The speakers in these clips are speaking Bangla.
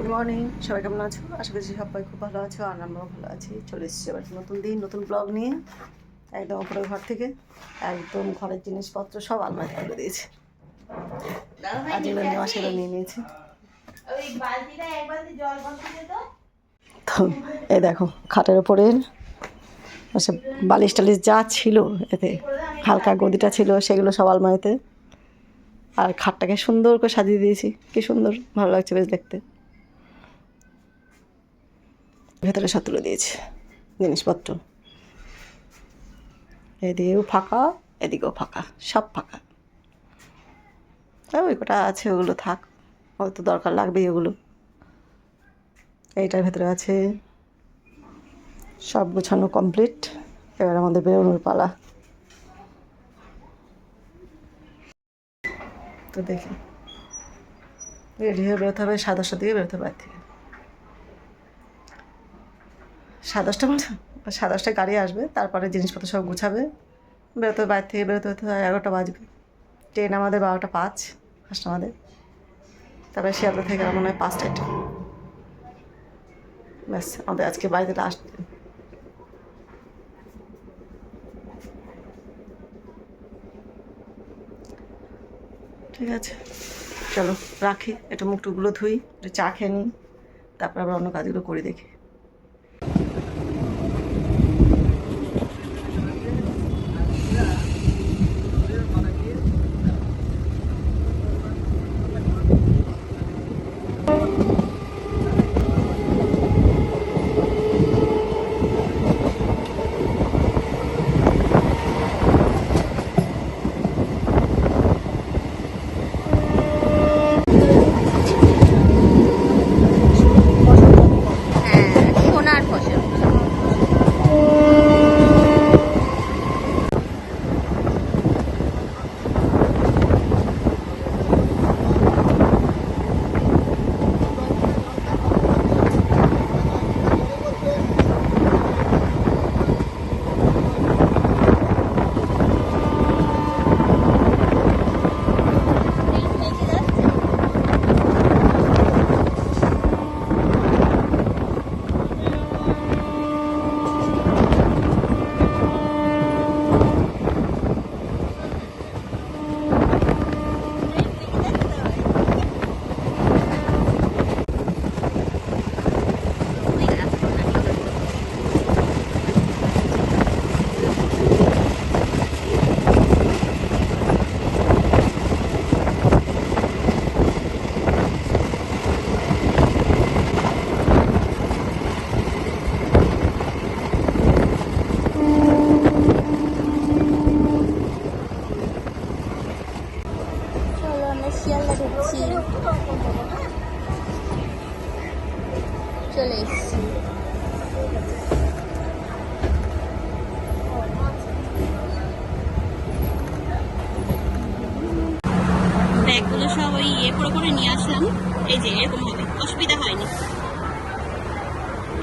গুড মর্নিং সবাই কেমন আছো? আশা করছি সবাই খুব ভালো আছো আর আমরাও ভালো আছি। চলে এসেছি আবার নতুন দিন নতুন ব্লগ নিয়ে। একদম উপরে ঘর থেকে। একদম ঘরের জিনিসপত্র সব আলমারি করে দিয়েছে। আর যেগুলো নেওয়া সেগুলো নিয়ে নিয়েছি। তো। এই দেখো খাটের ওপরে। সব বালিশ টালিশ যা ছিল এতে হালকা গদিটা ছিল সেগুলো সব আলমারিতে। আর খাটটাকে সুন্দর করে সাজিয়ে দিয়েছি। কি সুন্দর ভালো লাগছে বেশ দেখতে। ভেতরে সব তুলে দিয়েছে, জিনিসপত্র। এদিকেও ফাঁকা এদিকেও ফাঁকা, সব ফাঁকা। ওই কটা আছে, ওগুলো থাক, হয়তো দরকার লাগবেই ওগুলো। এইটার ভেতরে আছে, সব গোছানো কমপ্লিট এবার আমাদের বেরোনোর পালা। তো দেখি। রেডি হয়ে বেরোতে হবে সাদা দশটার দিকে বেরোতে হবে থেকে সাড়ে দশটা মানে সাড়ে দশটায় গাড়ি আসবে, তারপরে জিনিসপত্র সব গুছাবে। বেরোতে বাইরে থেকে বেরোতে হতে হয় এগারোটা বাজবে। ট্রেন আমাদের বারোটা পাঁচ, ফার্স্ট আমাদের। তারপরে শিয়ালদা থেকে মনে হয় পাঁচটায় ট্রেন ব্যাস, আমাদের আজকে বাড়িতে লাস্ট ঠিক আছে, চলো রাখি, একটু মুখ টুকগুলো ধুই, একটু চা খেয়ে নিই, তারপর আবার অন্য কাজগুলো করে দেখি। চলো এসছি। ব্যাগগুলো সব ওই ইয়ে করে করে নিয়ে আসলাম। এই অসুবিধা হয়নি।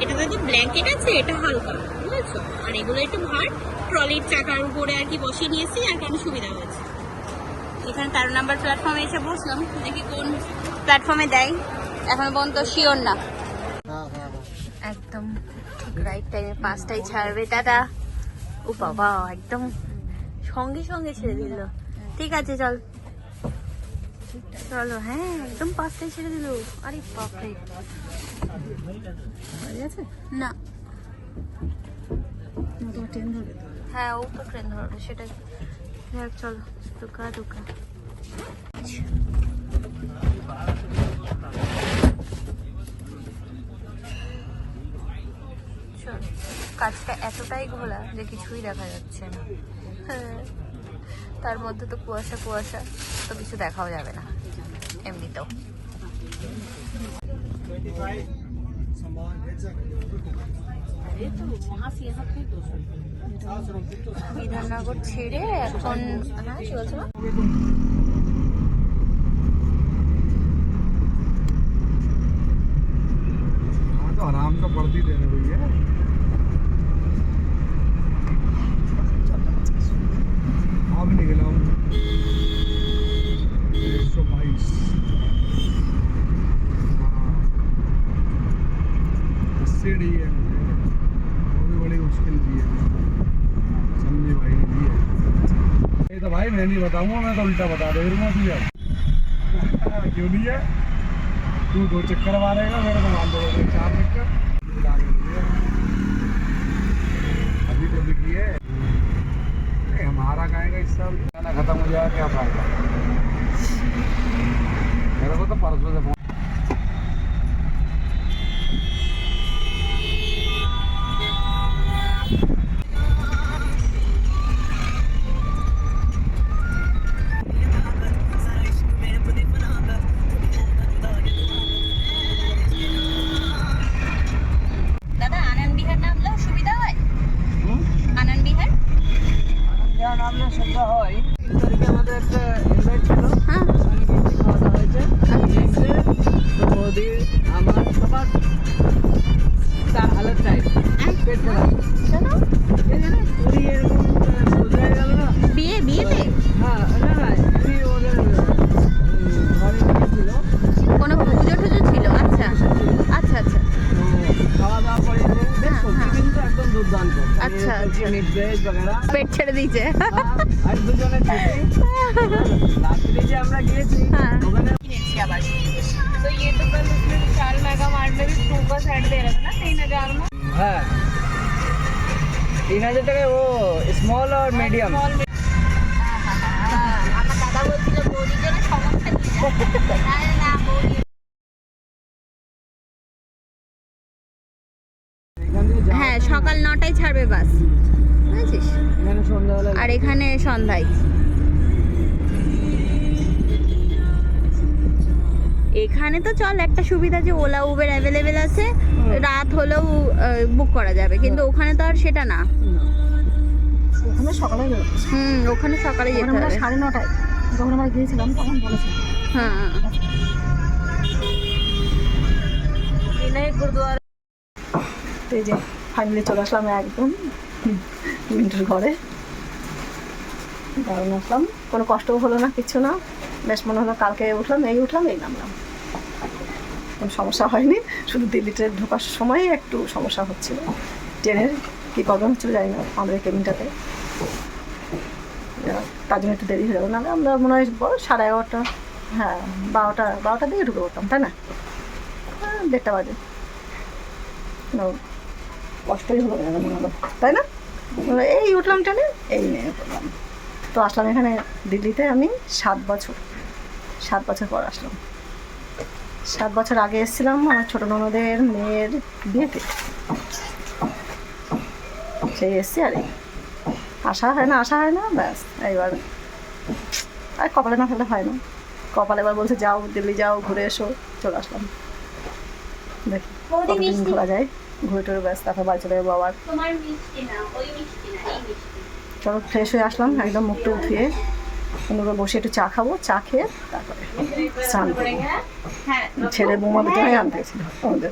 এটাতে তো ব্ল্যাঙ্কেট আছে, এটা হালকা, বুঝেছ? আর এগুলো একটু ভার ট্রলির চাকার উপরে আর কি বসিয়ে নিয়েছি আর কারণে সুবিধা হয়েছে এখানে তেরো নাম্বার প্ল্যাটফর্মে এসে বসলাম দেখি কোন প্ল্যাটফর্মে দেয়। এখন পর্যন্ত শিওর না। একদম ঠিক রাইট টাইমে পাঁচটায় ছাড়বে দাদা। ও বাবা একদম সঙ্গে সঙ্গে ছেড়ে দিল। ঠিক আছে চল। চলো হ্যাঁ একদম পাঁচটায় ছেড়ে দিল। আরে বাপরে। না। হ্যাঁ ও তো ট্রেন ধরবে সেটাই। যাক চলো দুকা দুকা কাজটা এতটাই ঘোলা যে কিছুই দেখা যাচ্ছে না। হ্যাঁ, তার মধ্যে তো কুয়াশা কুয়াশা তো কিছু দেখাও যাবে না এমনিতেও। বিধাননগর ছেড়ে এখন হ্যাঁ কি বলছো भाई, मैं नहीं बताऊँगा, मैं तो उल्टा बता दे रूँगा तुझे। क्यों नहीं है तू दो चक्कर मारेगा, मेरे को मान दो चार चक्कर। अभी तो बिकी है हमारा कहेगा इस साल खाना खत्म हो जाएगा, क्या फ़ायदा मेरे को तो परसों से যা সন্ধ্যা হয়। তিন তারিখে আমাদের একটা ইনভাইট ছিল হ্যাঁ খাওয়া দাওয়া হয়েছে মোদি আমার সবার তার হালত টাইট পেট ভরা কেন? পুরী এরকম तीन हजार वो और হ্যাঁ। সকাল নটায় ছাড়বে বাস বুঝেছিস? আর এখানে সন্ধ্যায়। এখানে তো চল একটা সুবিধা যে ওলা উবের অ্যাভেলেবেল আছে। রাত হলেও বুক করা যাবে। কিন্তু ওখানে তো আর সেটা না। ওখানে সকালে হুম ওখানে সকালে যেতে হবে। সাড়ে নটায় যখন আমরা গিয়েছিলাম তখন বলেছে। হ্যাঁ গুরুদুয়ারা এই যে ফাইনালি চলে আসলাম একদম মিন্টুর ঘরে। দারুণ আসলাম। কোনো কষ্টও হলো না কিছু না। বেশ মনে হলো কালকে উঠলাম এই উঠলাম এই নামলাম। সমস্যা হয়নি। শুধু দিল্লিতে ঢোকার সময় একটু সমস্যা হচ্ছিল। ট্রেনের কী প্রবলেম হচ্ছিল জানি না আমাদের কেবিনটাতে। তার জন্য একটু দেরি হয়ে যাবে নাহলে আমরা মনে হয় সাড়ে এগারোটা হ্যাঁ বারোটা বারোটার দিকে ঢুকে পড়তাম তাই না? হ্যাঁ, দেড়টা বাজে। কষ্টই হলো না মনে হলো। তাই না? এই উঠলাম ট্রেনে এই নিয়ে করলাম তো আসলাম এখানে দিল্লিতে আমি সাত বছর সাত বছর পর আসলাম। সাত বছর আগে এসেছিলাম আমার ছোটো ননদের মেয়ের বিয়েতে। সেই এসছি আর আসা হয় না আসা হয় না ব্যাস এইবার। আর কপালে না ফেলে হয় না। কপালে এবার বলছে যাও দিল্লি যাও ঘুরে এসো চলে আসলাম। দেখি কতদিন ঘোরা যায়। ঘুরে টুরে ব্যাস তারপর বাড়ি চলে যাব আবার। চলো ফ্রেশ হয়ে আসলাম একদম মুখটা ধুয়ে। অন্যরা বসে একটু চা খাব চা খেয়ে তারপরে স্নান করব। হ্যাঁ ছেলে বৌমা দুটোই আনতে গেছিল আমাদের।